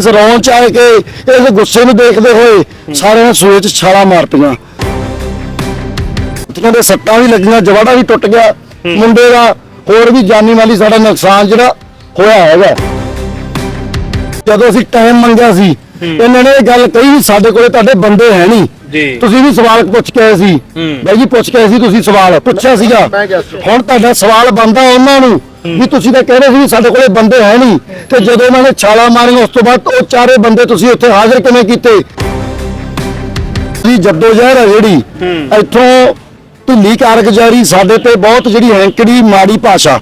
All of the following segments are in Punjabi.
ਇਸ ਰੌਣ ਚ ਆਏ ਕਿ ਇਸ ਗੁੱਸੇ ਨੂੰ ਦੇਖਦੇ ਹੋਏ ਸਾਰਿਆਂ ਨੇ ਸੂਏ ਚ ਛਾਲਾ ਮਾਰਤੀਆਂ ਕੁੱਤੀਆਂ ਦੇ ਸੱਟਾਂ ਵੀ ਲੱਗੀਆਂ ਜਵਾੜਾ ਵੀ ਟੁੱਟ ਗਿਆ। ਮੁੰਡੇ ਦਾ ਹੋਰ ਵੀ ਜਾਨੀ ਮਾਲੀ ਸਾਡਾ ਨੁਕਸਾਨ ਜਿਹੜਾ ਹੋਇਆ ਹੈਗਾ। ਜਦੋਂ ਅਸੀਂ ਟਾਈਮ ਮੰਗਿਆ ਸੀ ਇਹਨਾਂ ਨੇ ਇਹ ਗੱਲ ਕਹੀ ਵੀ ਸਾਡੇ ਕੋਲੇ ਤੁਹਾਡੇ ਬੰਦੇ ਹੈ ਨਹੀਂ। ਜੀ। ਤੁਸੀਂ ਵੀ ਸਵਾਲ ਪੁੱਛ ਕੇ ਆਏ ਸੀ। ਬਾਈ ਜੀ ਪੁੱਛ ਕੇ ਆਏ ਸੀ ਤੁਸੀਂ ਸਵਾਲ ਪੁੱਛਿਆ ਸੀਗਾ। ਹੁਣ ਤੁਹਾਡਾ ਸਵਾਲ ਬੰਦਾ ਉਹਨਾਂ ਨੂੰ। ਵੀ ਤੁਸੀਂ ਤਾਂ ਕਹਿ ਰਹੇ ਸੀ ਵੀ ਸਾਡੇ ਕੋਲੇ ਬੰਦੇ ਹੈ ਨਹੀਂ ਤੇ ਜਦੋਂ ਉਹਨਾਂ ਨੇ ਛਾਲਾ ਮਾਰੀਆਂ ਉਸ ਤੋਂ ਬਾਅਦ ਉਹ ਚਾਰੇ ਬੰਦੇ ਤੁਸੀਂ ਉੱਥੇ ਹਾਜ਼ਰ ਕਿਵੇਂ ਕੀਤੇ? ਜੀ ਜੱਦੋ ਜ਼ਹਿਰ ਹੈ। ਜਿਹੜੀ ਇੱਥੋਂ ਢਿੱਲੀ ਕਾਰਗੁਜ਼ਾਰੀ ਸਾਡੇ ਤੇ ਬਹੁਤ ਜਿਹੜੀ ਹੈਂਕੜੀ ਮਾੜੀ ਭਾਸ਼ਾ।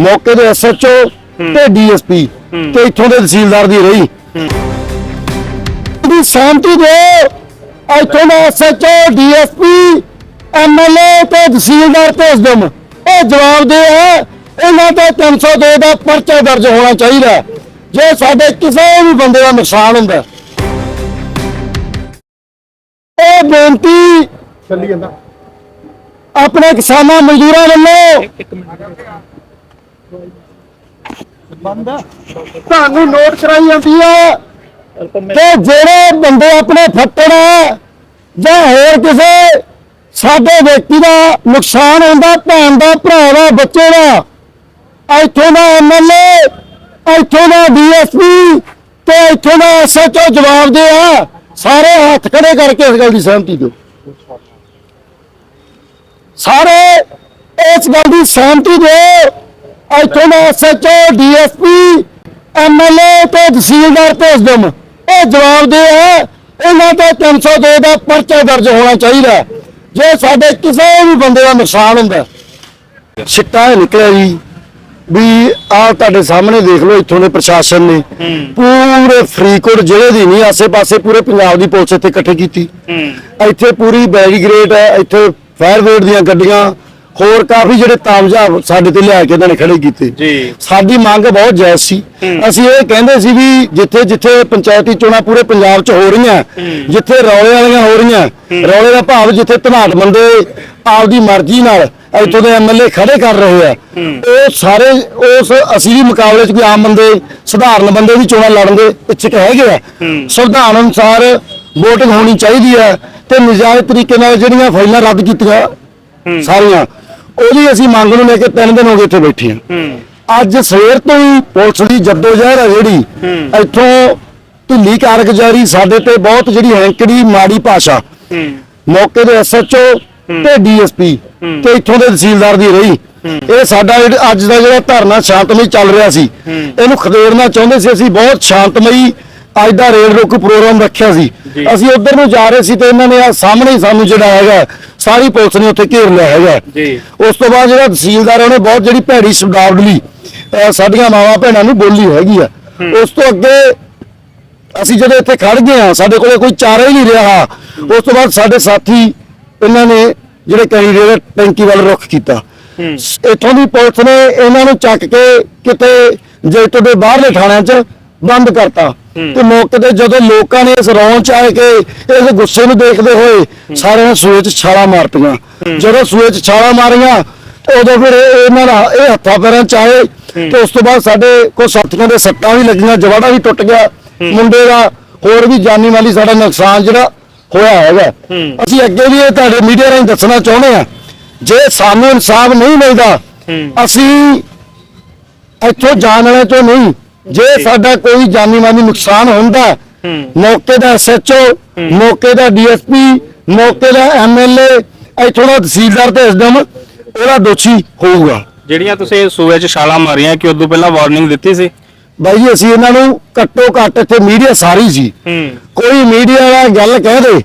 ਮੌਕੇ ਦੇ ਐਸਐਚਓ ਤੇ ਡੀਐਸਪੀ ਤੇ ਇੱਥੋਂ ਦੇ ਤਹਿਸੀਲਦਾਰ ਦੀ ਰਹੀ। ਦੀ ਸ਼ਾਂਤੀ ਦੇ ਇੱਥੋਂ ਦਾ ਐਸਐਚਓ ਡੀਐਸਪੀ ਐਮਐਲਏ ਤੇ ਤਹਿਸੀਲਦਾਰ ਭੇਜ ਦਮ ਇਹ ਜਵਾਬ ਦੇ ਹੈ ਇਹਨਾਂ ਤੇ 302 ਦਾ ਪਰਚਾ ਦਰਜ ਹੋਣਾ ਚਾਹੀਦਾ। ਜੇ ਸਾਡੇ ਕਿਸੇ ਵੀ ਬੰਦੇ ਦਾ ਨੁਕਸਾਨ ਹੁੰਦਾ। ਇਹ ਬੇਨਤੀ ਚੱਲੀ ਜਾਂਦਾ ਆਪਣੇ ਕਿਸਾਨਾਂ ਮਜ਼ਦੂਰਾਂ ਵੱਲੋਂ ਤੁਹਾਨੂੰ ਨੋਟ ਕਰਾਈ ਜਾਂਦੀ ਹੈ ਕਿ ਜਿਹੜੇ ਬੰਦੇ ਆਪਣੇ ਫੱਟੜ ਹੈ ਜਾਂ ਹੋਰ ਕਿਸੇ ਸਾਡੇ ਵਿਅਕਤੀ ਦਾ ਨੁਕਸਾਨ ਹੁੰਦਾ ਭੈਣ ਦਾ ਭਰਾ ਦਾ ਬੱਚੇ ਦਾ ਇੱਥੋਂ ਦਾ ਐਮਐਲਏ ਇੱਥੋਂ ਦਾ ਡੀਐਸਪੀ ਤੇ ਇੱਥੋਂ ਦਾ ਐਸਐਚਓ ਜਵਾਬ ਦੇ ਆ। ਸਾਰੇ ਹੱਥ ਖੜੇ ਕਰਕੇ ਇਸ ਗੱਲ ਦੀ ਸਹਿਮਤੀ ਦਿਓ। ਸਾਰੇ ਇਸ ਗੱਲ ਦੀ ਸਹਿਮਤੀ ਦਿਓ, ਇੱਥੋਂ ਦਾ ਐਸਐਚਓ ਡੀਐਸਪੀ ਐਮਐਲਏ ਤੇ ਤਹਿਸੀਲਦਾਰ ਭੇਜ ਦਮ ਇਹ ਜਵਾਬ ਦੇ ਆ, ਇਹਨਾਂ ਤੇ 302 ਦਾ ਪਰਚਾ ਦਰਜ ਹੋਣਾ ਚਾਹੀਦਾ। ਜੇ ਸਾਡੇ ਕਿਸੇ ਵੀ ਬੰਦੇ ਦਾ ਨੁਕਸਾਨ ਹੁੰਦਾ, ਸਿੱਟਾ ਨਿਕਲਿਆ ਜੀ। ਵੀ ਆਹ ਤੁਹਾਡੇ ਸਾਹਮਣੇ ਦੇਖ ਲਓ ਇੱਥੋਂ ਦੇ ਪ੍ਰਸ਼ਾਸਨ ਨੇ ਪੂਰੇ ਫਰੀਦਕੋਟ ਜ਼ਿਲ੍ਹੇ ਦੀ ਨਹੀਂ ਆਸੇ-ਪਾਸੇ ਪੂਰੇ ਪੰਜਾਬ ਦੀ ਪੁਲਿਸ ਇੱਥੇ ਇਕੱਠੇ ਕੀਤੀ। ਇੱਥੇ ਪੂਰੀ ਬੈਰੀਗੇਡ ਹੈ ਇੱਥੇ ਫਾਇਰ ਬ੍ਰਿਗੇਡ ਦੀਆਂ ਗੱਡੀਆਂ ਹੋਰ ਕਾਫੀ ਜਿਹੜੇ ਤਾਮਝਾਬ ਸਾਡੇ ਤੇ ਲਿਆ ਕੇ ਇਹਨਾਂ ਨੇ ਖੜੇ ਕੀਤੇ। ਜੀ। ਸਾਡੀ ਮੰਗ ਬਹੁਤ ਜਾਇਜ਼ ਸੀ। ਅਸੀਂ ਇਹ ਕਹਿੰਦੇ ਸੀ ਵੀ ਜਿੱਥੇ ਜਿੱਥੇ ਪੰਚਾਇਤੀ ਚੋਣਾਂ ਪੂਰੇ ਪੰਜਾਬ 'ਚ ਹੋ ਰਹੀਆਂ ਜਿੱਥੇ ਰੌਲੇ ਵਾਲੀਆਂ ਹੋ ਰਹੀਆਂ ਰੌਲੇ ਦਾ ਭਾਵ ਜਿੱਥੇ ਧਨਾਟ ਬੰਦੇ ਆਪਦੀ ਮਰਜ਼ੀ ਨਾਲ ਇੱਥੋਂ ਦੇ ਐਮਐਲਏ ਖੜੇ ਕਰ ਰਹੇ ਆ, ਉਹ ਸਾਰੇ ਉਸ ਅਸੀਂ ਵੀ ਮੁਕਾਬਲੇ 'ਚ ਕੋਈ ਆਮ ਬੰਦੇ, ਸਧਾਰਨ ਬੰਦੇ ਵੀ ਚੋਣਾਂ ਲੜਨ ਦੇ ਇੱਛੁਕ ਹੈਗੇ ਆ। ਸੰਵਿਧਾਨ ਅਨੁਸਾਰ VOTING ਹੋਣੀ ਚਾਹੀਦੀ ਹੈ ਤੇ ਨਜਾਇਜ਼ ਤਰੀਕੇ ਨਾਲ ਜਿਹੜੀਆਂ ਫਾਈਲਾਂ ਰੱਦ ਕੀਤੀਆਂ ਸਾਰੀਆਂ, ਉਹਦੀ ਅਸੀਂ ਮੰਗ ਨੂੰ ਲੈ ਕੇ ਤਿੰਨ ਦਿਨ ਹੋ ਗਏ ਇੱਥੇ ਬੈਠੇ ਹਾਂ ਅੱਜ ਸਵੇਰ ਤੋਂ ਹੀ ਪੁਲਿਸ ਦੀ ਜੱਦੋਜਹਿਦ ਹੈ ਜਿਹੜੀ, ਇੱਥੋਂ ਢਿੱਲੀ ਕਾਰਗੁਜ਼ਾਰੀ ਸਾਡੇ ਤੇ ਬਹੁਤ ਜਿਹੜੀ ਹੈਂਕੜੀ ਮਾੜੀ ਭਾਸ਼ਾ, ਮੌਕੇ ਦੇ ਐਸਐਚਓ ਤੇ ਡੀਐਸਪੀ ਤੇ ਇੱਥੋਂ ਦੇ ਤਹਿਸੀਲਦਾਰ ਦੀ ਰਹੀ। ਇਹ ਸਾਡਾ ਅੱਜ ਦਾ ਜਿਹੜਾ ਧਰਨਾ ਸ਼ਾਂਤਮਈ ਚੱਲ ਰਿਹਾ ਸੀ ਇਹਨੂੰ ਖਦੇੜਨਾ ਚਾਹੁੰਦੇ ਸੀ ਅਸੀਂ ਬਹੁਤ ਸ਼ਾਂਤਮਈ ਅੱਜ ਦਾ ਰੇਡ ਰੋਕੂ ਪ੍ਰੋਗਰਾਮ ਰੱਖਿਆ ਸੀ। ਅਸੀਂ ਉਧਰ ਨੂੰ ਜਾ ਰਹੇ ਸੀ ਤੇ ਇਹਨਾਂ ਨੇ ਆ ਸਾਹਮਣੇ ਸਾਨੂੰ ਜਿਹੜਾ ਹੈਗਾ ਸਾਰੀ ਪੁਲਿਸ ਨੇ ਉੱਥੇ ਘੇਰ ਲਿਆ ਹੈਗਾ। ਉਸ ਤੋਂ ਬਾਅਦ ਜਿਹੜਾ ਤਹਿਸੀਲਦਾਰ ਉਹਨੇ ਬਹੁਤ ਜਿਹੜੀ ਭੈੜੀ ਸ਼ਬਦਾਵਲੀ ਸਾਡੀਆਂ ਮਾਵਾਂ ਭੈਣਾਂ ਨੂੰ ਬੋਲੀ ਹੈਗੀ ਆ। ਉਸ ਤੋਂ ਅੱਗੇ ਅਸੀਂ ਜਦੋਂ ਇੱਥੇ ਖੜ ਗਏ ਆ ਸਾਡੇ ਕੋਲੇ ਕੋਈ ਚਾਰਾ ਹੀ ਨਹੀਂ ਰਿਹਾ। ਉਸ ਤੋਂ ਬਾਅਦ ਸਾਡੇ ਸਾਥੀ ਇਹਨਾਂ ਨੇ ਜਿਹੜੇ ਕੈਂਡੀਡੇਟ ਟੈਂਕੀ ਵੱਲ ਰੁਖ ਕੀਤਾ। ਇੱਥੋਂ ਦੀ ਪੁਲਿਸ ਨੇ ਇਹਨਾਂ ਨੂੰ ਚੱਕ ਕੇ ਕਿਤੇ ਜੇਤੋ ਦੇ ਬਾਹਰਲੇ ਥਾਣਿਆਂ 'ਚ ਬੰਦ ਕਰਤਾ। ਤੇ ਮੌਕੇ ਤੇ ਜਦੋਂ ਲੋਕਾਂ ਨੇ ਇਸ ਰੌਣ ਚ ਆਏ ਕਿ ਇਸ ਗੁੱਸੇ ਨੂੰ ਦੇਖਦੇ ਹੋਏ ਸਾਰਿਆਂ ਨੇ ਸੂਏ 'ਚ ਛਾਲਾ ਮਾਰਤੀਆਂ। ਜਦੋਂ ਸੂਏ 'ਚ ਛਾਲਾ ਮਾਰੀਆਂ ਤੇ ਉਦੋਂ ਫਿਰ ਇਹ- ਇਹਨਾਂ ਦਾ ਇਹ ਹੱਥਾਂ ਪੈਰਾਂ 'ਚ ਆਏ। ਤੇ ਉਸ ਤੋਂ ਬਾਅਦ ਸਾਡੇ ਕੋ ਸਾਥੀਆਂ ਦੇ ਸੱਟਾਂ ਵੀ ਲੱਗੀਆਂ ਜਵਾੜਾ ਵੀ ਟੁੱਟ ਗਿਆ। ਮੁੰਡੇ ਦਾ ਹੋਰ ਵੀ ਜਾਨੀ ਮਾਲੀ ਸਾਡਾ ਨੁਕਸਾਨ ਜਿਹੜਾ ਹੋਇਆ ਹੈਗਾ। ਅਸੀਂ ਅੱਗੇ ਵੀ ਇਹ ਤੁਹਾਡੇ ਮੀਡੀਆ ਰਾਹੀਂ ਦੱਸਣਾ ਚਾਹੁੰਦੇ ਆ ਜੇ ਸਾਨੂੰ ਇਨਸਾਫ ਨਹੀਂ ਮਿਲਦਾ ਅਸੀਂ ਇੱਥੋਂ ਜਾਣ ਵਾਲੇ ਤੋਂ ਨਹੀਂ। ਜੇ ਸਾਡਾ ਕੋਈ ਜਾਨੀ ਮਾਲੀ ਨੁਕਸਾਨ ਹੁੰਦਾ ਮੌਕੇ ਦਾ ਐਸਐਚਓ ਮੌਕੇ ਦਾ ਡੀਐਸਪੀ ਮੌਕੇ ਦਾ ਐਮਐਲਏ ਇੱਥੋਂ ਦਾ ਤਹਿਸੀਲਦਾਰ ਤੇ ਐਸਡੀਐਮ ਉਹਦਾ ਦੋਸ਼ੀ ਹੋਊਗਾ। ਜਿਹੜੀਆਂ ਤੁਸੀਂ ਸੂਏ 'ਚ ਛਾਲਾਂ ਮਾਰੀਆਂ ਕਿ ਉਦੋਂ ਪਹਿਲਾਂ ਵਾਰਨਿੰਗ ਦਿੱਤੀ ਸੀ? ਬਾਈ ਜੀ ਅਸੀਂ ਇਹਨਾਂ ਨੂੰ ਘੱਟੋ ਘੱਟ ਇੱਥੇ ਮੀਡੀਆ ਸਾਰੀ ਸੀ ਹੂੰ। ਕੋਈ ਮੀਡੀਆ ਵਾਲਾ ਗੱਲ ਕਹਿ ਦੇ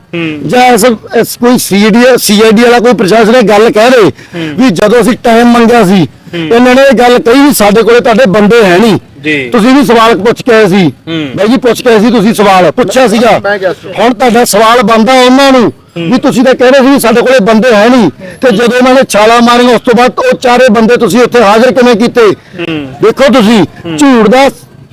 ਜਾਂ ਇਸ ਇਸ ਕੋਈ ਸੀਡੀ ਸੀਆਈਡੀ ਵਾਲਾ ਕੋਈ ਪ੍ਰਸ਼ਾਸਨ ਇਹ ਗੱਲ ਕਹਿ ਦੇ ਵੀ ਜਦੋਂ ਅਸੀਂ ਟਾਈਮ ਮੰਗਿਆ ਸੀ ਇਹਨਾਂ ਨੇ ਇਹ ਗੱਲ ਕਹੀ ਵੀ ਸਾਡੇ ਕੋਲੇ ਤੁਹਾਡੇ ਬੰਦੇ ਹੈ ਨਹੀਂ। ਜੀ। ਤੁਸੀਂ ਵੀ ਸਵਾਲ ਪੁੱਛ ਕੇ ਆਏ ਸੀ। ਬਾਈ ਜੀ ਪੁੱਛ ਕੇ ਆਏ ਸੀ ਤੁਸੀਂ ਸਵਾਲ ਪੁੱਛਿਆ ਸੀਗਾ। ਹੁਣ ਤੁਹਾਡਾ ਸਵਾਲ ਬੰਦਾ ਉਹਨਾਂ ਨੂੰ ਵੀ ਤੁਸੀਂ ਤਾਂ ਕਹਿ ਰਹੇ ਸੀ ਵੀ ਸਾਡੇ ਕੋਲੇ ਬੰਦੇ ਹੈ ਨਹੀਂ। ਤੇ ਜਦੋਂ ਉਹਨਾਂ ਨੇ ਛਾਲਾ ਮਾਰੀਆਂ ਉਸ ਤੋਂ ਬਾਅਦ ਉਹ ਚਾਰੇ ਬੰਦੇ ਤੁਸੀਂ ਉੱਥੇ ਹਾਜ਼ਰ ਕਿਵੇਂ ਕੀਤੇ? ਦੇਖੋ ਤੁਸੀਂ ਝੂਠ ਦਾ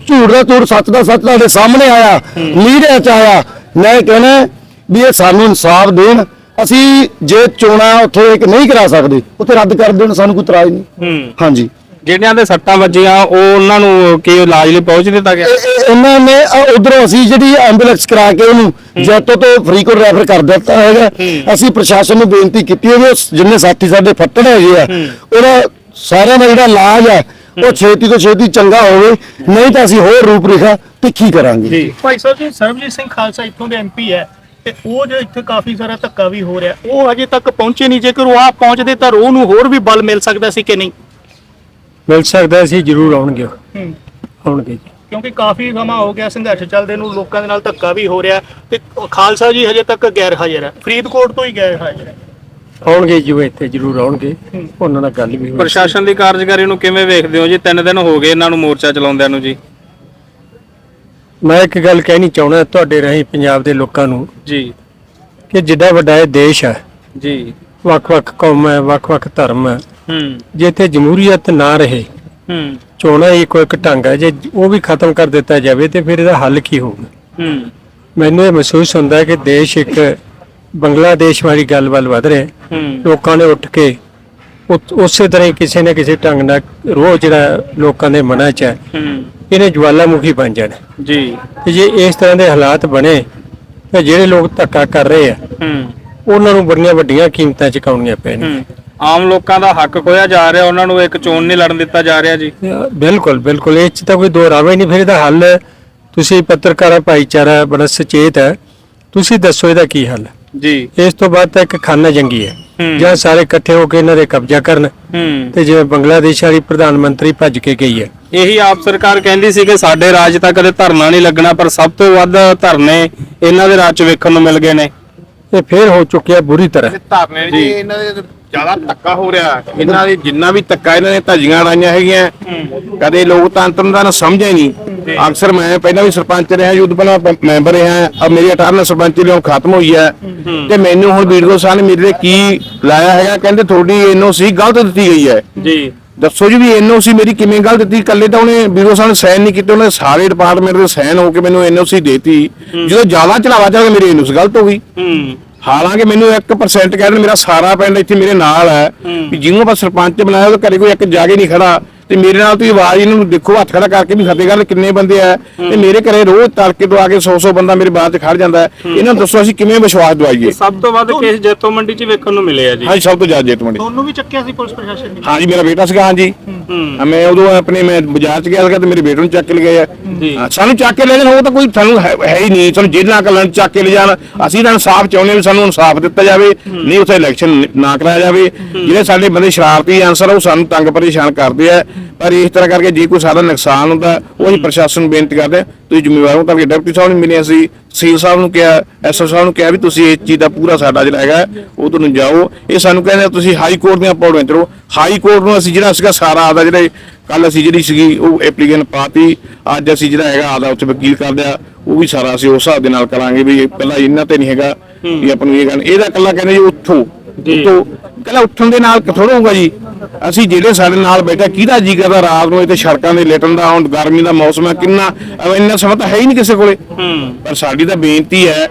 ਝੂਠ ਦਾ ਝੂਠ ਸੱਚ ਦਾ ਸੱਚ ਤੁਹਾਡੇ ਸਾਹਮਣੇ ਆਇਆ ਮੀਡੀਆ ਚ ਆਇਆ। ਮੈਂ ਕਹਿੰਦਾ ਵੀ ਇਹ ਸਾਨੂੰ ਇਨਸਾਫ ਦੇਣ ਅਸੀਂ ਜੇ ਚੋਣਾਂ ਉੱਥੇ ਇੱਕ ਨਹੀਂ ਕਰਾ ਸਕਦੇ ਉੱਥੇ ਰੱਦ ਕਰ ਦੇਣ ਸਾਨੂੰ ਕੋਈ ਇਤਰਾਜ਼ ਨਹੀਂ। ਹਾਂਜੀ। ਜਿਹੜਿਆਂ ਦੇ ਸੱਟਾਂ ਵੱਜੀਆਂ ਉਹ ਉਹਨਾਂ ਨੂੰ ਕੀ ਇਲਾਜ ਲਈ ਪਹੁੰਚ ਦਿੱਤਾ ਗਿਆ? ਇਹ- ਇਹ- ਇਹਨਾਂ ਨੇ ਉਧਰੋਂ ਅਸੀਂ ਜਿਹੜੀ ਐਂਬੂਲੈਂਸ ਕਰਾ ਕੇ ਉਹਨੂੰ ਜੈਤੋ ਤੋਂ ਫਰੀਦਕੋਟ ਰੈਫਰ ਕਰ ਦਿੱਤਾ ਹੈਗਾ। ਅਸੀਂ ਪ੍ਰਸ਼ਾਸਨ ਨੂੰ ਬੇਨਤੀ ਕੀਤੀ ਹੈ ਵੀ ਜਿੰਨੇ ਸਾਥੀ ਸਾਡੇ ਫੱਟੜ ਹੈਗੇ ਆ ਉਹਦਾ ਸਾਰਿਆਂ ਦਾ ਜਿਹੜਾ ਇਲਾਜ ਹੈ ਉਹ ਛੇਤੀ ਤੋਂ ਛੇਤੀ ਚੰਗਾ ਹੋਵੇ ਨਹੀਂ ਤਾਂ ਅਸੀਂ ਹੋਰ ਰੂਪਰੇਖਾ ਤਿੱਖੀ ਕਰਾਂਗੇ। ਭਾਈ ਸਾਹਿਬ ਜੀ ਸਰਬਜੀਤ ਸਿੰਘ ਖਾਲਸਾ ਇੱਥੋਂ ਦੇ ਐਮਪੀ ਹੈ ਤੇ ਉਹ ਜੋ ਇੱਥੇ ਕਾਫੀ ਸਾਰਾ ਧੱਕਾ ਵੀ ਹੋ ਰਿਹਾ ਉਹ ਅਜੇ ਤੱਕ ਪਹੁੰਚੇ ਨਹੀਂ। ਜੇਕਰ ਉਹ ਆ ਪਹੁੰਚਦੇ ਤਾਂ ਰੋਹ ਨੂੰ ਹੋਰ ਵੀ ਬਲ ਮਿਲ ਸਕਦਾ ਸੀ ਕਿ ਨਹੀਂ? ਮਿਲ ਸਕਦਾ ਸੀ ਜ਼ਰੂਰ ਆਉਣਗੇ। ਹੂੰ। ਆਉਣਗੇ ਜੀ। ਕਿਉਂਕਿ ਕਾਫੀ ਸਮਾਂ ਹੋ ਗਿਆ ਸੰਘਰਸ਼ ਚੱਲਦੇ ਨੂੰ ਲੋਕਾਂ ਦੇ ਨਾਲ ਧੱਕਾ ਵੀ ਹੋ ਰਿਹਾ ਤੇ ਖਾਲਸਾ ਜੀ ਹਜੇ ਤੱਕ ਗੈਰ ਹਾਜ਼ਰ ਹੈ। ਫਰੀਦਕੋਟ ਤੋਂ ਹੀ ਗੈਰ ਹਾਜ਼ਰ ਹੈ। ਆਉਣਗੇ ਜੀ ਉਹ ਇੱਥੇ ਜ਼ਰੂਰ ਆਉਣਗੇ। ਉਹਨਾਂ ਨਾਲ ਗੱਲ ਵੀ ਹੋਈ ਪ੍ਰਸ਼ਾਸਨ ਦੀ ਕਾਰਜਕਾਰੀ ਨੂੰ ਕਿਵੇਂ ਵੇਖਦੇ ਹੋ ਜੀ? ਤਿੰਨ ਦਿਨ ਹੋ ਗਏ ਇਹਨਾਂ ਨੂੰ ਮੋਰਚਾ ਚਲਾਉਂਦਿਆਂ ਨੂੰ ਜੀ। ਮੈਂ ਇੱਕ ਗੱਲ ਕਹਿਣੀ ਚਾਹੁੰਦਾ ਤੁਹਾਡੇ ਰਾਹੀਂ ਪੰਜਾਬ ਦੇ ਲੋਕਾਂ ਨੂੰ ਜੀ। ਕਿ ਜਿੱਡਾ ਵੱਡਾ ਇਹ ਦੇਸ਼ ਹੈ ਜੀ। ਵੱਖ-ਵੱਖ ਕੌਮਾਂ ਹੈ ਵੱਖ-ਵੱਖ ਧਰਮ ਹੈ। ਹੂੰ। ਜੇ ਇੱਥੇ ਜਮਹੂਰੀਅਤ ਨਾ ਰਹੇ ਹੂੰ। ਚੋਣਾਂ ਹੀ ਕੋਈ ਇੱਕ ਢੰਗ ਹੈ। ਜੇ ਉਹ ਵੀ ਖਤਮ ਕਰ ਦਿੱਤਾ ਜਾਵੇ ਤੇ ਫਿਰ ਇਹਦਾ ਹੱਲ ਕੀ ਹੋਊਗਾ? ਹੂੰ। ਮੈਨੂੰ ਇਹ ਮਹਿਸੂਸ ਹੁੰਦਾ ਹੈ ਕਿ ਦੇਸ਼ ਇੱਕ ਬੰਗਲਾਦੇਸ਼ ਵਾਲੀ ਗੱਲ ਵੱਲ ਵਧ ਰਿਹਾ ਹੈ। ਹੂੰ। ਲੋਕਾਂ ਨੇ ਉੱਠ ਕੇ ਉਸੇ ਤਰ੍ਹਾਂ ਹੀ ਕਿਸੇ ਨਾ ਕਿਸੇ ਢੰਗ ਨਾਲ ਰੋਹ ਜਿਹੜਾ ਲੋਕਾਂ ਦੇ ਮਨਾਂ 'ਚ ਹੈ ਹੂੰ। ਇਹਨੇ ਜਵਾਲਾਮੁਖੀ ਬਣ ਜਾਣਾ। ਜੀ। ਤੇ ਜੇ ਇਸ ਤਰ੍ਹਾਂ ਦੇ ਹਾਲਾਤ ਬਣੇ ਤਾਂ ਜਿਹੜੇ ਲੋਕ ਧੱਕਾ ਕਰ ਰਹੇ ਆ ਹੂੰ। ਉਹਨਾਂ ਨੂੰ ਬੜੀਆਂ ਵੱਡੀਆਂ ਕੀਮਤਾਂ ਚੁਕਾਉਣੀਆਂ ਪੈਣਗੀਆਂ ਹੂੰ। ਆਮ ਲੋਕਾਂ ਦਾ ਹੱਕ ਖੋਇਆ ਜਾ ਰਿਹਾ ਉਹਨਾਂ ਨੂੰ ਇੱਕ ਚੋਣ ਨਹੀਂ ਲੜਨ ਦਿੱਤਾ ਜਾ ਰਿਹਾ ਜੀ। ਅਹ ਬਿਲਕੁਲ ਬਿਲਕੁਲ। ਇਹ 'ਚ ਤਾਂ ਕੋਈ ਦੋ ਰਾਵੇ ਨਹੀਂ ਫਿਰ ਇਹਦਾ ਹੱਲ ਤੁਸੀਂ ਪੱਤਰਕਾਰਾਂ ਭਾਈਚਾਰਾ ਬੜਾ ਸੁਚੇਤ ਹੈ। ਤੁਸੀਂ ਦੱਸੋ ਇਹਦਾ ਕੀ ਹੱਲ? ਹੈ? ਜੀ। ਇਸ ਤੋਂ ਬਾਅਦ ਤਾਂ ਇੱਕ ਖਾਨਾ ਜੰਗੀ ਹੈ। ਜਾਂ ਸਾਰੇ ਇਕੱਠੇ ਹੋ ਕੇ ਇਹਨਾਂ ਦੇ ਕਬਜ਼ਾ ਕਰਨ। ਤੇ ਜਿਵੇਂ ਬੰਗਲਾਦੇਸ਼ ਵਾਲੀ ਪ੍ਰਧਾਨ ਮੰਤਰੀ ਭੱਜ ਕੇ ਗਈ ਹੈ। ਇਹੀ ਆਪ ਸਰਕਾਰ ਕਹਿੰਦੀ ਸੀ ਕਿ ਸਾਡੇ ਰਾਜ ਤਾਂ ਕਦੇ ਧਰਨਾ ਨਹੀਂ ਲੱਗਣਾ ਪਰ ਸਭ ਤੋਂ ਵੱਧ ਧਰਨੇ ਇਹਨਾਂ ਦੇ ਰਾਜ 'ਚ ਵੇਖਣ ਨੂੰ ਮਿਲ ਗਏ ਨੇ। ਇਹ ਫੇਰ ਹੋ ਚੁੱਕਿਆ ਬੁਰੀ ਤਰ੍ਹਾਂ। ਧਰਨੇ ਜੀ। ਇਹਨਾਂ ਦੇ ਜ਼ਿਆਦਾ ਧੱਕਾ ਹੋ ਰਿਹਾ ਇਹਨਾਂ ਦੇ ਜਿੰਨਾ ਵੀ ਧੱਕਾ ਇਹਨਾਂ ਨੇ ਧੱਜੀਆਂ ਰਾਈਆਂ ਹੈਗੀਆਂ ਕਦੇ ਲੋਕਤੰਤਰ ਦਾ ਨਾ ਸਮਝਿਆ ਨਹੀਂ। ਅਕਸਰ ਮੈਂ ਪਹਿਲਾਂ ਵੀ ਸਰਪੰਚ ਰਿਹਾ ਪਹਿਲਾਂ ਪ- ਮੈਂਬਰ ਰਿਹਾ ਅਬ ਮੇਰੀ 18 ਸਰਪੰਚੀ ਹੁਣ ਖਤਮ ਹੋਈ ਹੈ। ਤੇ ਮੈਨੂੰ ਹੁਣ ਵੀਡੀਓ ਸਾਹਿਬ ਨੇ ਮੇਰੇ ਕੀ ਲਾਇਆ ਹੈਗਾ ਕਹਿੰਦੇ ਤੁਹਾਡੀ ਐਨਓਸੀ ਗਲਤ ਦਿੱਤੀ ਗਈ ਹੈ। ਜੀ। ਦੱਸੋ ਜੀ ਵੀ ਐਨਓਸੀ ਮੇਰੀ ਕਿਵੇਂ ਗਲਤ ਦਿੱਤੀ? ਕੱਲੇ ਤਾਂ ਉਹਨੇ ਵੀਡੀਓ ਸਾਹਿਬ ਸਾਈਨ ਨਹੀਂ ਕੀਤੇ ਉਹਨੇ ਸਾਰੇ ਡਿਪਾਰਟਮੈਂਟ ਦੇ ਸਾਈਨ ਹੋ ਕੇ ਮੈਨੂੰ ਐਨਓਸੀ ਦੇਤੀ। ਜਦੋਂ ਜ਼ਿਆਦਾ ਚਲਾਵਾ ਚੱਲ ਮੇਰੀ ਐਨਓਸੀ ਗਲਤ ਹੋ ਗਈ। ਹਾਲਾਂਕਿ ਮੈਨੂੰ 1% ਕਹਿ ਦੇਣ ਮੇਰਾ ਸਾਰਾ ਪਿੰਡ ਇੱਥੇ ਮੇਰੇ ਨਾਲ ਹੈ ਵੀ ਜਿਹਨੂੰ ਆਪਾਂ ਸਰਪੰਚ ਬਣਾਇਆ ਉਹ ਘਰੇ ਕੋਈ ਇੱਕ ਜਾਗੇ ਨਹੀਂ ਖੜਾ। ਤੇ ਮੇਰੇ ਨਾਲ ਤੁਸੀਂ ਆਵਾਜ਼ ਇਹਨਾਂ ਨੂੰ ਦੇਖੋ ਹੱਥ ਖੜਾ ਕਰਕੇ ਵੀ ਫਤਿਹਗੜ੍ਹ ਕਿੰਨੇ ਬੰਦੇ ਆ। ਤੇ ਮੇਰੇ ਘਰੇ ਰੋਜ਼ ਤੜਕੇ ਤੋਂ ਆ ਕੇ 100 100 ਬੰਦਾ ਮੇਰੇ ਬਾਅਦ ਚ ਖੜ ਜਾਂਦਾ ਹੈ। ਇਹਨਾਂ ਨੂੰ ਦੱਸੋ ਅਸੀਂ ਕਿਵੇਂ ਵਿਸ਼ਵਾਸ ਦਵਾਈਏ? ਸਭ ਤੋਂ ਵੱਧ ਕੇਸ ਜੈਤੋ ਮੰਡੀ 'ਚ ਵੇਖਣ ਨੂੰ ਮਿਲੇ ਆ ਜੀ। ਹਾਂਜੀ ਸਭ ਤੋਂ ਜ਼ਿਆਦਾ ਜੇਤ ਮੰਡੀ। ਤੁਹਾਨੂੰ ਵੀ ਚੱਕਿਆ ਸੀ ਪੁਲਿਸ ਪ੍ਰਸ਼ਾਸਨ ਨੇ? ਹਾਂਜੀ ਮੇਰਾ ਬੇਟਾ ਸੀਗਾ ਹਾਂਜੀ। ਹੂੰ। ਹਾਂ, ਮੈਂ ਉਦੋਂ ਆਪਣੇ ਮੈਂ ਬਾਜ਼ਾਰ ਚ ਗਿਆ ਸੀਗਾ ਤੇ ਮੇਰੇ ਬੇਟੇ ਨੂੰ ਚੱਕ ਕੇ ਲੈ ਗਏ ਆ। ਜੀ। ਹਾਂ, ਸਾਨੂੰ ਚੱਕ ਕੇ ਲੈ ਜਾਣ ਉਹ ਤਾਂ ਕੋਈ ਸਾਨੂੰ ਹੈ ਹੈ ਹੀ ਨਹੀਂ। ਸਾਨੂੰ ਜੇਲ੍ਹਾਂ ਕੱਲਣ ਚੱਕ ਕੇ ਲੈ ਜਾਣ ਅਸੀਂ ਤਾਂ ਇਨਸਾਫ ਚਾਹੁੰਦੇ ਹਾਂ ਵੀ ਸਾਨੂੰ ਇਨਸਾਫ ਦਿੱਤਾ ਜਾਵੇ ਨਹੀਂ ਉੱਥੇ ਇਲੈਕਸ਼ਨ ਨਾ ਕਰਾਇਆ ਜਾਵੇ। ਜਿਹੜੇ ਸਾਡੇ ਬੰਦੇ ਸ਼ਰਾਰਤੀ ਆਨਸਰ ਉਹ ਸਾਨੂੰ ਤੰਗ ਪਰੇਸ਼ਾਨ ਕਰਦੇ ਆ। ਪਰ ਇਸ ਤਰ੍ਹਾਂ ਕਰਕੇ ਜੇ ਕੋਈ ਸਾਡਾ ਨੁਕਸਾਨ ਹੁੰਦਾ ਉਹ ਅਸੀਂ ਪ੍ਰਸ਼ਾਸਨ ਨੂੰ ਬੇਨਤੀ ਕਰਦੇ ਹਾਂ, ਤੁਸੀਂ ਜ਼ਿੰਮੇਵਾਰ ਹੋ ਤਾਂ ਡਿਪਟੀ ਸਾਹਿਬ ਨੂੰ ਮਿਲੇ ਅਸੀਂ ਸੀਲ ਸਾਹਿਬ ਨੂੰ ਕਿਹਾ ਐਸਓ ਸਾਹਿਬ ਨੂੰ ਕਿਹਾ ਵੀ ਤੁਸੀਂ ਇਸ ਚੀਜ਼ ਦਾ ਪੂਰਾ ਸਾਡਾ ਜਿਹੜਾ ਹੈਗਾ ਉਹ ਤੁਹਾਨੂੰ ਜਾਓ। ਇਹ ਸਾਨੂੰ ਕਹਿੰਦੇ ਆ ਤੁਸੀਂ ਹਾਈ ਕੋਰਟ ਦੀਆਂ ਪੌੜੀਆਂ ਚੜੋ ਹਾਈ ਕੋਰਟ ਨੂੰ ਅਸੀਂ ਜਿਹੜਾ ਸੀਗਾ ਸਾਰਾ ਆਦਾ ਜਿਹੜਾ ਕੱਲ ਅਸੀਂ ਜਿਹੜੀ ਸੀਗੀ ਉਹ ਐਪਲੀਕੇਸ਼ਨ ਪਾਤੀ। ਅੱਜ ਅਸੀਂ ਜਿਹੜਾ ਹੈਗਾ ਆਦਾ ਉੱਥੇ ਵਕੀਲ ਕਰਦੇ ਆ ਉਹ ਵੀ ਸਾਰਾ ਅਸੀਂ ਉਸ ਹਿਸਾਬ ਦੇ ਨਾਲ ਕਰਾਂਗੇ ਵੀ ਇਹ ਪਹਿਲਾਂ ਇਹਨਾਂ ਤੇ ਨਹੀਂ ਹੈਗਾ ਵੀ ਆਪਾਂ ਨੂੰ ਇਹ ਗੱਲ ਇਹਦਾ ਕੱਲਾ ਕਹਿੰਦੇ ਜੀ ਉੱਥੋਂ ਉੱਥੋਂ ਕੱਲਾ ਉੱਠਣ ਦੇ ਨਾਲ ਥੋੜਾ ਹੋਊਗਾ ਜੀ? ਅਸੀਂ ਜਿਹੜੇ ਸਾਡੇ ਨਾਲ ਬੈਠਾ ਕਿਹਦਾ ਜੀ ਕਰਦਾ ਰਾਤ ਨੂੰ ਇੱਥੇ ਸੜਕਾਂ ਦੇ ਲੇਟਣ ਦਾ ਹੁਣ ਗਰਮੀ ਦਾ ਮੌਸਮ ਹੈ ਕਿੰਨਾ ਇੰਨਾ ਸਮਾਂ ਤਾਂ ਹੈ ਹੀ ਨਹੀਂ ਕਿਸੇ ਕੋਲੇ। ਪਰ ਸਾਡੀ ਤਾਂ ਬੇਨਤੀ ਹੈ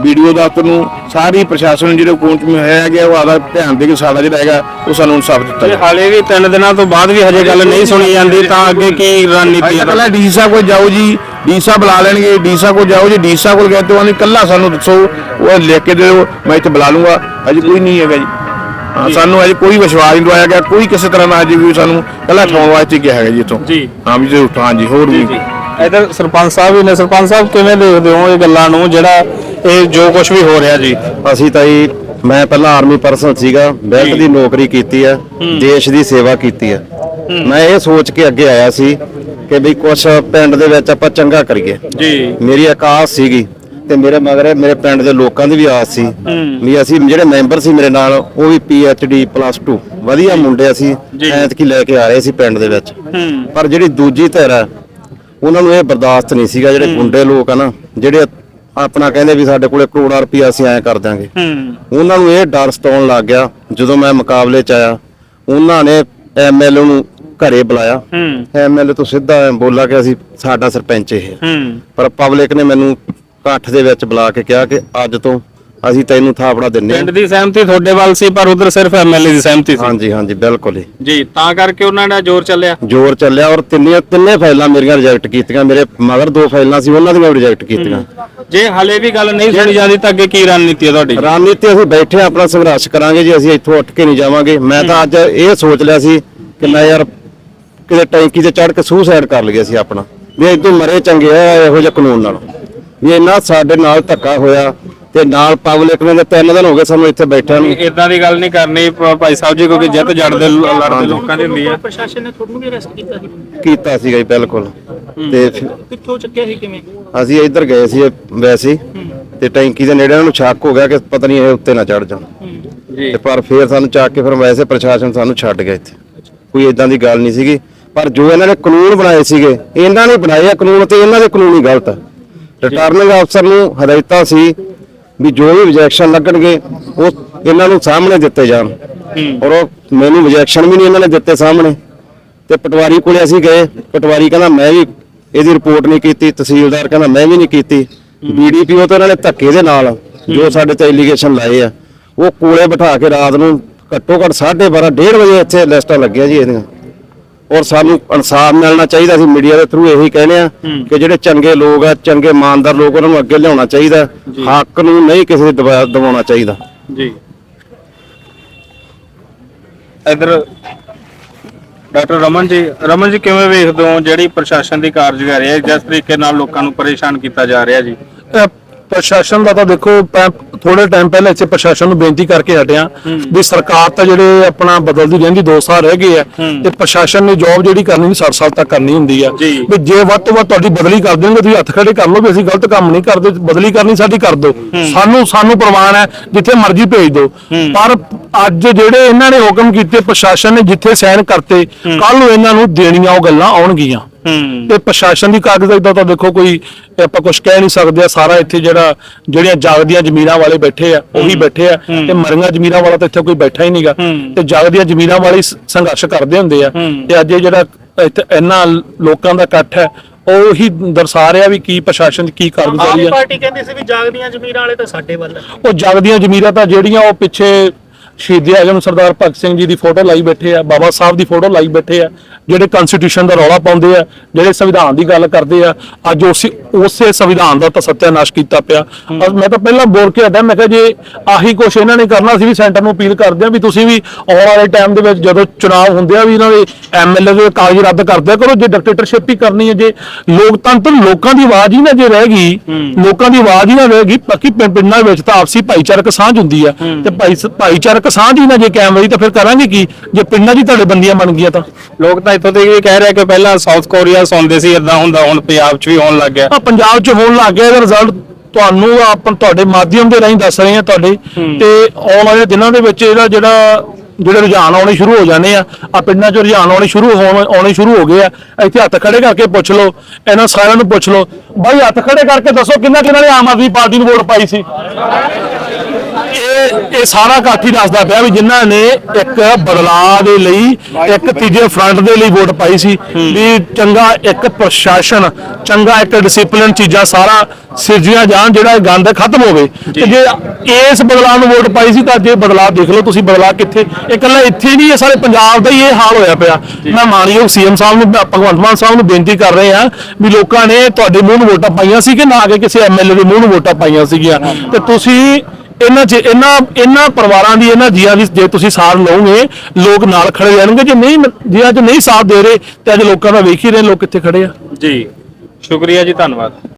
ਵੀਡੀਓ ਦਫ਼ਤਰ ਨੂੰ ਸਾਰੀ ਪ੍ਰਸ਼ਾਸਨ ਜਿਹੜੇ ਕੋਚ ਮੇ ਹੋਇਆ ਗਿਆ ਉਹ ਆਦਾ ਧਿਆਨ ਦੇ ਕੇ ਸਾਡਾ ਜਿਹੜਾ ਹੈਗਾ ਉਹ ਸਾਨੂੰ ਇਨਸਾਫ ਦਿੱਤਾ ਜਾਵੇ। ਹਾਲੇ ਵੀ ਤਿੰਨ ਦਿਨਾਂ ਤੋਂ ਬਾਅਦ ਵੀ ਹਜੇ ਗੱਲ ਨਹੀਂ ਸੁਣੀ ਜਾਂਦੀ ਤਾਂ ਅੱਗੇ ਕੀ ਰਣਨੀਤੀ ਹੈ? ਪਹਿਲਾਂ ਡੀ ਸਾਹਿਬ ਕੋਲ ਜਾਓ ਜੀ ਡੀ ਸਾਹਿਬ ਬੁਲਾ ਲੈਣਗੇ ਡੀ ਸਾਹਿਬ ਕੋਲ ਜਾਓ ਜੀ ਡੀ ਸਾਹਿਬ ਕੋਲ ਗਏ ਤੇ ਉਹਨੇ ਕੱਲਾ ਸਾਨੂੰ ਦੱਸੋ ਉਹ ਲਿਖ ਕੇ ਦਿਓ ਮੈਂ ਇੱਥੇ ਬੁਲਾ ਲੂੰਗਾ ਅਜੇ ਕੋਈ ਨਹੀਂ ਹੈਗਾ ਜੀ। ਹਾਂ ਸਾਨੂੰ ਅਜੇ ਕੋਈ ਵਿਸ਼ਵਾਸ ਨਹੀਂ ਦਵਾਇਆ ਗਿਆ ਕੋਈ ਕਿਸੇ ਤਰ੍ਹਾਂ ਦਾ ਅਜੇ ਵੀ ਸਾਨੂੰ ਕੱਲਾ ਠਾਉਣ ਵਾਸਤੇ ਗਿਆ ਹੈਗਾ ਜੀ ਇੱਥੋਂ। ਜੀ। ਹਾਂ ਵੀ ਜੇ ਉੱਠਾਂ ਜੀ ਹੋਰ ਵੀ। ਇਧਰ ਸਰਪੰਚ ਸਾਹਿਬ ਵੀ ਨੇ ਸਰਪੰਚ ਸਾਹਿਬ ਕਿਵੇਂ ਦੇਖਦੇ ਹੋ ਇਹ ਗੱਲਾਂ ਨੂੰ ਜਿਹੜਾ ਇਹ ਜੋ ਕੁਝ ਵੀ ਹੋ ਰਿਹਾ ਜੀ? ਅਸੀਂ ਤਾਂ ਜੀ ਮੈਂ ਪਹਿਲਾਂ ਆਰਮੀ ਪਰਸਨ ਸੀਗਾ ਬੈਂਕ ਦੀ ਨੌਕਰੀ ਕੀਤੀ ਹੈ ਦੇਸ਼ ਦੀ ਸੇਵਾ ਕੀਤੀ ਹੈ। ਮੈਂ ਇਹ ਸੋਚ ਕੇ ਅੱਗੇ ਆਇਆ ਸੀ ਕਿ ਵੀ ਕੁਝ ਪਿੰਡ ਦੇ ਵਿੱਚ ਆਪਾਂ ਚੰਗਾ ਕਰੀਏ। ਜੀ। ਮੇਰੀ ਇੱਕ ਆਸ ਸੀਗੀ ਤੇ ਮੇਰੇ ਮਗਰ ਮੇਰੇ ਪਿੰਡ ਦੇ ਲੋਕਾਂ ਦੀ ਵੀ ਆਸ ਸੀ ਵੀ ਅਸੀਂ ਜਿਹੜੇ ਮੈਂਬਰ ਸੀ ਮੇਰੇ ਨਾਲ ਉਹ ਵੀ ਡੀ ਪਲੱਸ 2 ਵਧੀਆ ਮੁੰਡੇ ਅਸੀਂ ਜੀ। ਐਤਕੀ ਲੈ ਕੇ ਆ ਰਹੇ ਸੀ ਪਿੰਡ ਦੇ ਵਿੱਚ। ਪਰ ਜਿਹੜੀ ਦੂਜੀ ਧਿਰ ਹੈ ਉਹਨਾਂ ਨੂੰ ਇਹ ਬਰਦਾਸ਼ਤ ਨਹੀਂ ਸੀਗਾ ਜਿਹੜੇ ਗੁੰਡੇ ਲੋਕ ਆ ਨਾ ਜਿਹੜੇ ਆਪਣਾ ਕਹਿੰਦੇ ਵੀ ਸਾਡੇ ਕੋਲੇ ਕਰੋੜਾਂ ਰੁਪਈਆ ਅਸੀਂ ਐਂ ਕਰ ਦਾਂਗੇ ਉਹਨਾਂ ਨੂੰ ਇਹ ਡਰ ਸਤਾਉਣ ਲੱਗ ਗਿਆ ਜਦੋਂ ਮੈਂ ਮੁਕਾਬਲੇ 'ਚ ਆਇਆ ਉਹਨਾਂ ਨੇ ਐਮਐਲਏ ਨੂੰ ਘਰੇ ਬੁਲਾਇਆ। ਐਮਐਲਏ ਤੋਂ ਸਿੱਧਾ ਬੋਲਾ ਕਿ ਅਸੀਂ ਸਾਡਾ ਸਰਪੰਚ ਇਹ। ਪਰ ਪਬਲਿਕ ਨੇ ਮੈਨੂੰ ਇਕੱਠ ਦੇ ਵਿੱਚ ਬੁਲਾ ਕੇ ਕਿਹਾ ਕਿ ਅੱਜ ਤੋਂ ਅਸੀਂ ਤੈਨੂੰ ਥਾਪੜਾ ਦਿੰਨੇ ਪਿੰਡ ਦੀ ਸਹਿਮਤੀ ਤੁਹਾਡੇ ਵੱਲ ਸੀ ਪਰ ਉਧਰ ਸਿਰਫ ਐਮਐਲਏ ਦੀ ਸਹਿਮਤੀ ਸੀ। ਹਾਂਜੀ ਹਾਂਜੀ ਬਿਲਕੁਲ ਹੀ ਜੀ ਤਾਂ ਕਰਕੇ ਉਹਨਾਂ ਦਾ ਜ਼ੋਰ ਚੱਲਿਆ? ਜ਼ੋਰ ਚੱਲਿਆ ਔਰ ਤਿੰਨੇ ਤਿੰਨੇ ਫਾਈਲਾਂ ਮੇਰੀਆਂ ਰਿਜੈਕਟ ਕੀਤੀਆਂ। ਮੇਰੇ ਮਗਰ ਦੋ ਫਾਈਲਾਂ ਸੀ ਉਹਨਾਂ ਦੀਆਂ ਰਿਜੈਕਟ ਕੀਤੀਆਂ। ਜੇ ਹਲੇ ਵੀ ਗੱਲ ਨਹੀਂ ਸੁਣੀ ਜਾਂਦੀ ਤਾਂ ਅੱਗੇ ਕੀ ਰਣਨੀਤੀ ਹੈ ਤੁਹਾਡੀ? ਰਣਨੀਤੀ ਅਸੀਂ ਬੈਠੇ ਆਪਣਾ ਸੰਘਰਸ਼ ਕਰਾਂਗੇ ਜੀ ਅਸੀਂ ਇੱਥੋਂ ਉੱਠ ਕੇ ਨਹੀਂ ਜਾਵਾਂਗੇ। ਮੈਂ ਤਾਂ ਅੱਜ ਇਹ ਸੋਚ ਲਿਆ ਸੀ ਕਿ ਮੈਂ ਯਾਰ ਕਿਤੇ ਟੈਂਕੀ ਤੇ ਚੜ੍ਹ ਕੇ ਸੁਸਾਈਡ ਕਰ ਲਈਏ ਸੀ ਆਪਣਾ। ਵੀ ਇਦੋਂ ਮਰੇ ਚੰਗੇ ਆ ਇਹੋ ਜਿਹੇ ਕਾਨੂੰਨ ਨਾਲ। ਵੀ ਇੰਨਾ ਸਾਡੇ ਨਾਲ ਧੱਕਾ ਹੋਇਆ ਤੇ ਨਾਲ ਪਬਲਿਕ ਨੇ ਤਾਂ ਤਿੰਨ ਦਿਨ ਹੋ ਗਏ ਸਾਨੂੰ ਇੱਥੇ ਬੈਠਿਆਂ ਨੂੰ। ਇਦਾਂ ਦੀ ਗੱਲ ਨਹੀਂ ਕਰਨੀ ਭਾਈ ਸਾਹਿਬ ਜੀ ਕਿਉਂਕਿ ਜਿੱਤ ਜੜਦੇ ਲੜਦੇ ਲੋਕਾਂ ਦੀ ਹੁੰਦੀ ਹੈ ਪ੍ਰਸ਼ਾਸਨ ਨੇ ਤੁਹਾਨੂੰ ਵੀ ਅਰੈਸਟ ਕੀਤਾ ਸੀ? ਕੀਤਾ ਸੀਗਾ ਜੀ ਬਿਲਕੁਲ। ਤੇ ਕਿੱਥੋਂ ਚੱਕਿਆ ਸੀ ਕਿਵੇਂ? ਅਸੀਂ ਇੱਧਰ ਗਏ ਸੀ ਵੈਸੇ ਤੇ ਟੈਂਕੀ ਦੇ ਨੇੜੇ ਉਹਨਾਂ ਨੂੰ ਸ਼ੱਕ ਹੋ ਗਿਆ ਕਿ ਪਤਾ ਨਹੀਂ ਇਹ ਉੱਤੇ ਨਾ ਚੜ ਜਾਣ। ਜੀ। ਤੇ ਪਰ ਫੇਰ ਸਾਨੂੰ ਚੱਕ ਕੇ ਫਿਰ ਵੈਸੇ ਪ੍ਰਸ਼ਾਸਨ ਸਾਨੂੰ ਛੱਡ ਗਿਆ ਇੱਥੇ। ਕੋਈ ਇਦਾਂ ਦੀ ਗੱਲ ਨਹੀਂ ਸੀਗੀ। ਪਰ ਜੋ ਇਹਨਾਂ ਨੇ ਕਾਨੂੰਨ ਬਣਾਏ ਸੀਗੇ ਇਹਨਾਂ ਨੇ ਬਣਾਏ ਆ ਕਾਨੂੰਨ ਤੇ ਇਹਨਾਂ ਦੇ ਕਾਨੂੰਨ ਹੀ ਗਲਤ ਆ। ਰਿਟਰਨਿੰਗ ਅਫਸਰ ਨੂੰ ਹਦਾਇਤਾਂ ਸੀ ਵੀ ਜੋ ਵੀ ਰਿਜੈਕਸ਼ਨ ਲੱਗਣਗੇ ਉਹ ਇਹਨਾਂ ਨੂੰ ਸਾਹਮਣੇ ਦਿੱਤੇ ਜਾਣ। ਔਰ ਉਹ ਮੈਨੂੰ ਰਿਜੈਕਸ਼ਨ ਵੀ ਨਹੀਂ ਇਹਨਾਂ ਨੇ ਦਿੱਤੇ ਸਾਹਮਣੇ। ਤੇ ਪਟਵਾਰੀ ਕੋਲੇ ਅਸੀਂ ਗਏ ਪਟਵਾਰੀ ਕਹਿੰਦਾ ਮੈਂ ਵੀ ਇਹਦੀ ਰਿਪੋਰਟ ਨਹੀਂ ਕੀਤੀ ਤਹਿਸੀਲਦਾਰ ਕਹਿੰਦਾ ਮੈਂ ਵੀ ਨਹੀਂ ਕੀਤੀ। ਬੀਡੀਪੀਓ ਤੇ ਇਹਨਾਂ ਨੇ ਧੱਕੇ ਦੇ ਨਾਲ ਜੋ ਸਾਡੇ ਤੇ ਐਲੀਗੇਸ਼ਨ ਲਾਏ ਆ। ਉਹ ਕੋਲੇ ਬਿਠਾ ਕੇ ਰਾਤ ਨੂੰ ਘੱਟੋ ਘੱਟ 12:30 1:30 ਵਜੇ ਇੱਥੇ ਲਿਸਟਾਂ ਲੱਗੀਆਂ ਜੀ ਇਹਦੀਆਂ। ਔਰ ਸਾਨੂੰ ਇਨਸਾਫ ਮਿਲਣਾ ਚਾਹੀਦਾ ਸੀ ਮੀਡੀਆ ਦੇ ਥਰੂ ਇਹੀ ਕਹਿੰਦੇ ਆ ਕਿ ਜਿਹੜੇ ਚੰਗੇ ਲੋਕ ਆ ਚੰਗੇ ਇਮਾਨਦਾਰ ਲੋਕ ਉਹਨਾਂ ਨੂੰ ਅੱਗੇ ਲਿਆਉਣਾ ਚਾਹੀਦਾ। ਹੱਕ ਨੂੰ ਨਹੀਂ ਕਿਸੇ ਦੇ ਦਬਾ- ਦਬਾਉਣਾ ਚਾਹੀਦਾ। ਜੀ। ਇਧਰ ਡਾਕਟਰ ਰਮਨ ਜੀ ਰਮਨ ਜੀ ਕਿਵੇਂ ਵੇਖਦੇ ਹੋ ਜਿਹੜੀ ਪ੍ਰਸ਼ਾਸਨ ਦੀ ਕਾਰਜਕਾਰੀ ਹੈ? ਜਿਸ ਤਰੀਕੇ ਨਾਲ ਲੋਕਾਂ ਨੂੰ ਪਰੇਸ਼ਾਨ ਕੀਤਾ ਜਾ ਰਿਹਾ ਜੀ? ਪ੍ਰਸ਼ਾਸਨ ਦਾ ਤਾਂ ਦੇਖੋ ਥੋੜੇ ਟਾਈਮ ਪਹਿਲਾਂ ਇੱਥੇ ਪ੍ਰਸ਼ਾਸਨ ਨੂੰ ਬੇਨਤੀ ਕਰਕੇ ਹਟਿਆ ਵੀ ਸਰਕਾਰ ਤਾਂ ਜਿਹੜੇ ਆਪਣਾ ਬਦਲਦੀ ਰਹਿੰਦੀ 2 ਸਾਲ ਰਹਿ ਗਏ ਆ ਤੇ ਪ੍ਰਸ਼ਾਸਨ ਨੇ ਜੌਬ ਜਿਹੜੀ ਕਰਨੀ ਨਹੀਂ 60 ਸਾਲ ਤੱਕ ਕਰਨੀ ਹੁੰਦੀ ਆ। ਵੀ ਜੇ ਵੱਧ ਤੋਂ ਵੱਧ ਤੁਹਾਡੀ ਬਦਲੀ ਕਰ ਦੇਣਗੇ ਤੁਸੀਂ ਹੱਥ ਖੜੇ ਕਰ ਲਓ ਵੀ ਅਸੀਂ ਗਲਤ ਕੰਮ ਨਹੀਂ ਕਰਦੇ ਬਦਲੀ ਕਰਨੀ ਸਾਡੀ ਕਰ ਦਿਓ। ਸਾਨੂੰ ਸਾਨੂੰ ਪ੍ਰਮਾਣ ਹੈ ਜਿੱਥੇ ਮਰਜ਼ੀ ਭੇਜ ਦਿਓ। ਪਰ ਅੱਜ ਜਿਹੜੇ ਇਹਨਾਂ ਨੇ ਹੁਕਮ ਕੀਤੇ ਪ੍ਰਸ਼ਾਸਨ ਨੇ ਜਿੱਥੇ ਸਾਈਨ ਕਰਤੇ ਕੱਲ ਨੂੰ ਇਹਨਾਂ ਨੂੰ ਦੇਣੀਆਂ ਉਹ ਗੱਲਾਂ ਆਉਣਗੀਆਂ। ਤੇ ਪ੍ਰਸ਼ਾਸਨ ਦੀ ਕਾਰਗੁਜ਼ਾਰੀ ਦਾ ਤਾਂ ਦੇਖੋ ਕੋਈ ਆਪਾਂ ਕੁਝ ਕਹਿ ਨਹੀਂ ਸਕਦੇ ਆ ਸਾਰਾ ਇੱਥੇ ਜਿਹੜਾ ਜਿਹੜੀਆਂ ਜਾਗਦੀਆਂ ਜ਼ਮੀਰਾਂ ਵਾਲੇ ਬੈਠੇ ਆ ਉਹੀ ਬੈਠੇ ਆ ਤੇ ਮਰੀਆਂ ਜ਼ਮੀਰਾਂ ਵਾਲਾ ਤਾਂ ਇੱਥੇ ਕੋਈ ਬੈਠਾ ਹੀ ਨਹੀਂਗਾ। ਤੇ ਜਾਗਦੀਆਂ ਜ਼ਮੀਰਾਂ ਵਾਲੇ ਹੀ ਸੰਘਰਸ਼ ਕਰਦੇ ਹੁੰਦੇ ਆ। ਤੇ ਅੱਜ ਇਹ ਜਿਹੜਾ ਇੱਥੇ ਇੰਨਾ ਲੋਕਾਂ ਦਾ ਇਕੱਠ ਹੈ ਉਹ ਹੀ ਦਰਸਾ ਰਿਹਾ ਵੀ ਕੀ ਪ੍ਰਸ਼ਾਸਨ ਦੀ ਕੀ ਕਾਰਗੁਜ਼ਾਰੀ ਆਮ ਆ। ਪਾਰਟੀ ਕਹਿੰਦੀ ਸੀ ਵੀ ਜਾਗਦੀਆਂ ਜ਼ਮੀਰਾਂ ਵਾਲੇ ਤਾਂ ਸਾਡੇ ਵੱਲ ਹੈ ਉਹ ਜਗਦੀਆਂ ਜ਼ਮੀਰਾਂ ਤਾਂ ਜਿਹੜੀਆਂ ਉਹ ਪਿੱਛੇ ਸ਼ਹੀਦ ਆਜਮ ਸਰਦਾਰ ਭਗਤ ਸਿੰਘ ਜੀ ਦੀ ਫੋਟੋ ਲਾਈ ਬੈਠੇ ਆ ਬਾਬਾ ਸਾਹਿਬ ਦੀ ਫੋਟੋ ਲਾਈ ਬੈਠੇ ਆ ਜਿਹੜੇ ਕਨਸਟੀਟਿਊਸ਼ਨ ਦਾ ਰੌਲਾ ਪਾਉਂਦੇ ਆ ਜਿਹੜੇ ਸੰਵਿਧਾਨ ਦੀ ਗੱਲ ਕਰਦੇ ਆ ਅੱਜ ਉਸੇ ਉਸੇ ਸੰਵਿਧਾਨ ਦਾ ਤਾਂ ਸੱਤਿਆਨਾਸ਼ ਕੀਤਾ ਪਿਆ। ਮੈਂ ਤਾਂ ਪਹਿਲਾਂ ਬੋਲ ਕੇ ਹਟਿਆ ਮੈਂ ਕਿਹਾ ਜੇ ਆਹੀ ਕੁਛ ਇਹਨਾਂ ਨੇ ਕਰਨਾ ਸੀ ਵੀ ਸੈਂਟਰ ਨੂੰ ਅਪੀਲ ਕਰਦੇ ਆ ਵੀ ਤੁਸੀਂ ਵੀ ਆਉਣ ਵਾਲੇ ਟਾਈਮ ਦੇ ਵਿੱਚ ਜਦੋਂ ਚੁਣਾਵ ਹੁੰਦੇ ਆ ਵੀ ਇਹਨਾਂ ਦੇ ਐਮਐਲਏ ਦੇ ਕਾਗਜ਼ ਰੱਦ ਕਰ ਦਿਆ ਕਰੋ ਜੇ ਡਿਕਟੇਟਰਸ਼ਿਪ ਹੀ ਕਰਨੀ ਹੈ ਜੇ ਲੋਕਤੰਤਰ ਲੋਕਾਂ ਦੀ ਆਵਾਜ਼ ਹੀ ਨਾ ਜੇ ਰਹਿ ਗਈ ਲੋਕਾਂ ਦੀ ਆਵਾਜ਼ ਹੀ ਨਾ ਰਹਿ ਗਈ ਬਾਕੀ ਪਿੰ- ਪਿੰਡਾਂ ਵਿੱਚ ਤਾਂ ਆਪਸੀ ਭਾਈਚਾਰਕ ਸਾਂਝ ਹੁੰਦੀ ਆ ਤੇ ਭਾਈ ਭਾਈਚਾਰਕ ਸਾਂਝ ਹੀ ਨਾ ਜੇ ਕਾਇਮ ਰਹੀ ਤਾਂ ਫਿਰ ਕਰਾਂਗੇ ਕੀ? ਜੇ ਪਿੰਡਾਂ ਹੀ ਤੁਹਾਡੇ ਬੰਦੀਆਂ ਬਣ ਗਈਆਂ ਤਾਂ। ਲੋਕ ਤਾਂ ਇੱਥੋਂ ਤੱਕ ਵੀ ਕਹਿ ਰਹੇ ਕਿ ਪਹਿਲਾਂ ਸਾਊਥ ਕੋਰੀਆ ਸੌਂਦੇ ਸੀ ਇਦਾਂ ਹੁੰਦਾ ਹੁਣ ਪੰਜਾਬ 'ਚ ਵੀ ਹੋਣ ਲੱਗ ਗਿਆ। ਆ ਪੰਜਾਬ 'ਚ ਹੋਣ ਲੱਗ ਗਿਆ ਇਹਦਾ ਰਿਜ਼ਲਟ ਤੁਹਾਨੂੰ ਆਪਾਂ ਤੁਹਾਡੇ ਮਾਧਿਅਮ ਦੇ ਰਾਹੀਂ ਦੱਸ ਰਹੇ ਹਾਂ ਤੁਹਾਡੇ। ਤੇ ਆਉਣ ਵਾਲੇ ਦਿਨਾਂ ਦੇ ਵਿੱਚ ਇਹਦਾ ਜਿਹੜਾ ਜਿਹੜੇ ਰੁਝਾਨ ਆਉਣੇ ਸ਼ੁਰੂ ਹੋ ਜਾਣੇ ਆ ਆ ਪਿੰਡਾਂ 'ਚ ਰੁਝਾਨ ਆਉਣੇ ਸ਼ੁਰੂ ਹੋਣ ਆਉਣੇ ਸ਼ੁਰੂ ਹੋ ਗਏ ਆ। ਇੱਥੇ ਹੱਥ ਖੜੇ ਕਰਕੇ ਪੁੱਛ ਲਓ ਇਹਨਾਂ ਸਾਰਿਆਂ ਨੂੰ ਪੁੱਛ ਲਓ। ਬਾਈ ਹੱਥ ਖੜੇ ਕਰਕੇ ਦੱਸੋ ਕਿੰਨਾ ਕਿੰਨਾ ਨੇ ਆਮ ਆਦਮੀ ਪਾਰਟੀ ਨੂੰ ਵੋਟ ਪਾਈ ਸੀ? ਇਹ ਇਹ ਸਾਰਾ ਇਕੱਠ ਹੀ ਦੱਸਦਾ ਪਿਆ ਵੀ ਜਿਨ੍ਹਾਂ ਨੇ ਇੱਕ ਬਦਲਾਅ ਦੇ ਲਈ ਇੱਕ ਤੀਜੇ ਫਰੰਟ ਦੇ ਲਈ ਵੋਟ ਪਾਈ ਸੀ ਵੀ ਚੰਗਾ ਇੱਕ ਪ੍ਰਸ਼ਾਸਨ ਚੰਗਾ ਇੱਕ ਡਿਸਪਲਿਨ ਚੀਜ਼ਾਂ ਸਾਰਾ ਸਿਰਜੀਆਂ ਜਾਣ ਜਿਹੜਾ ਇਹ ਗੰਦ ਖਤਮ ਹੋਵੇ। ਤੇ ਜੇ। ਇਸ ਬਦਲਾਅ ਨੂੰ ਵੋਟ ਪਾਈ ਸੀ ਤਾਂ ਜੇ ਬਦਲਾਅ ਦੇਖ ਲਓ ਤੁਸੀਂ ਬਦਲਾਅ ਕਿੱਥੇ ਇਹ ਇਕੱਲਾ ਇੱਥੇ ਨਹੀਂ ਇਹ ਸਾਰੇ ਪੰਜਾਬ ਦਾ ਹੀ ਇਹ ਹਾਲ ਹੋਇਆ ਪਿਆ। ਮੈਂ ਮਾਨਯੋਗ ਸੀਐਮ ਸਾਹਿਬ ਨੂੰ ਭਗਵੰਤ ਮਾਨ ਸਾਹਿਬ ਨੂੰ ਬੇਨਤੀ ਕਰ ਰਹੇ ਆ ਵੀ ਲੋਕਾਂ ਨੇ ਤੁਹਾਡੇ ਮੂੰਹ ਨੂੰ ਵੋਟਾਂ ਪਾਈਆਂ ਸੀ ਕਿ ਨਾ ਕਿ ਕਿਸੇ ਐਮਐਲਏ ਦੇ ਮੂੰਹ ਨੂੰ ਵੋਟਾਂ ਪਾਈਆਂ ਸੀਗੀਆਂ। ਤੇ ਤੁਸੀਂ ਇਹਨਾਂ ਚ ਇਹਨਾਂ ਇਹਨਾਂ ਪਰਿਵਾਰਾਂ ਦੀ ਇਹਨਾਂ ਜੀਆਂ ਦੀ ਜੇ ਤੁਸੀਂ ਸਾਥ ਲਓਗੇ, ਲੋਕ ਨਾਲ ਖੜੇ ਰਹਿਣਗੇ। ਜੇ ਨਹੀਂ, ਜੇ ਅੱਜ ਨਹੀਂ ਸਾਥ ਦੇ ਰਹੇ, ਤੇ ਅੱਜ ਲੋਕਾਂ ਦਾ ਵੇਖ ਹੀ ਰਹੇ ਲੋਕ ਕਿੱਥੇ ਖੜੇ ਆ। ਜੀ। ਸ਼ੁਕਰੀਆ ਜੀ, ਧੰਨਵਾਦ।